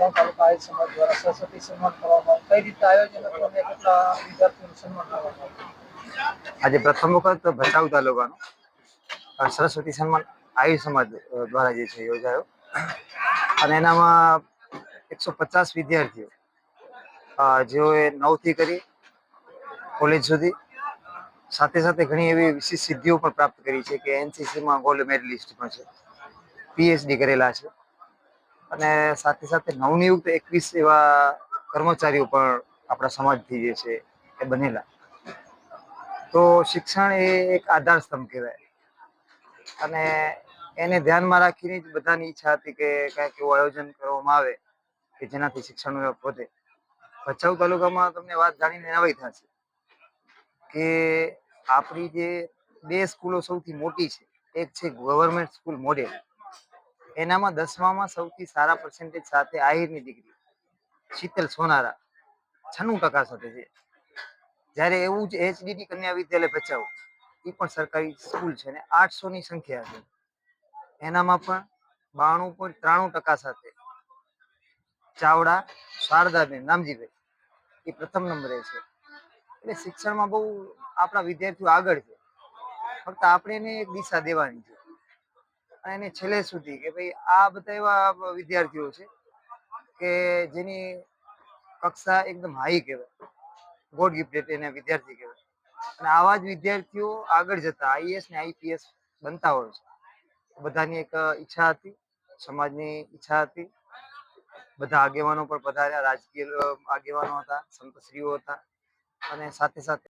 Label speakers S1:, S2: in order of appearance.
S1: ત્રણ તાલુકા આહિર સમાજ દ્વારા સરસ્વતી સન્માન કરવામાં કઈ રીતે આયોજન હતું અને કેટલા વિદ્યાર્થીઓનું સન્માન કરવામાં
S2: આજે પ્રથમ વખત ભચાઉ તાલુકાનો સરસ્વતી સન્માન આહિર સમાજ દ્વારા જે છે યોજાયો. અને એનામાં એકસો પચાસ વિદ્યાર્થીઓ જેઓએ નવથી કરી કોલેજ સુધી, સાથે સાથે ઘણી એવી વિશિષ્ટ સિદ્ધિઓ પણ પ્રાપ્ત કરી છે કે એનસીસીમાં ગોલ્ડ મેડલિસ્ટ પણ છે. પીએચડી કરેલા છે. અને સાથે સાથે નવનિયુક્ત એકવીસ એવા કર્મચારીઓ પણ આપણા સમાજથી જે છે એ બનેલા. તો શિક્ષણ એ એક આધાર સ્તંભ કહેવાય. અને એને ધ્યાનમાં રાખીને જ બધાની ઈચ્છા હતી કે કંઈક એવું આયોજન કરવામાં આવે કે જેનાથી શિક્ષણ વધે. ભચાઉ તાલુકામાં તમને વાત જાણીને નવાઈ થશે કે આપણી જે બે સ્કૂલો સૌથી મોટી છે. એક છે ગવર્મેન્ટ સ્કૂલ મોડેલ. એનામાં દસમામાં સૌથી સારા પર્સન્ટેજ સાથે આહિરની દીકરી શીતલ સોનારા, છન્નું ટકા સાથે છે. જ્યારે એવું જ એચડીડી કન્યા વિદ્યાલય ભચાઉ એ પણ સરકારી સ્કૂલ છે ને આઠસો ની સંખ્યા છે. એનામાં પણ બાણું પોઈન્ટ ત્રાણું ટકા સાથે ચાવડા શારદાબેન નામજીભાઈ, એ પ્રથમ નંબરે છે. એટલે શિક્ષણમાં બહુ આપણા વિદ્યાર્થીઓ આગળ છે. ફક્ત આપણે એને એક દિશા દેવાની છે. અને એને છેલ્લે સુધી કે ભાઈ આ બધા એવા વિદ્યાર્થીઓ છે કે જેની કક્ષા એકદમ હાઈ કહેવાય. ગોડ ગિફ્ટેડ એને વિદ્યાર્થી કહેવાય. અને આવા જ વિદ્યાર્થીઓ આગળ જતા આઈએસ ને આઈપીએસ બનતા હોય છે. બધાની એક ઈચ્છા હતી, સમાજની ઈચ્છા હતી. બધા આગેવાનો પણ પધાર્યા, રાજકીય આગેવાનો હતા, સંતશ્રીઓ હતા. અને સાથે સાથે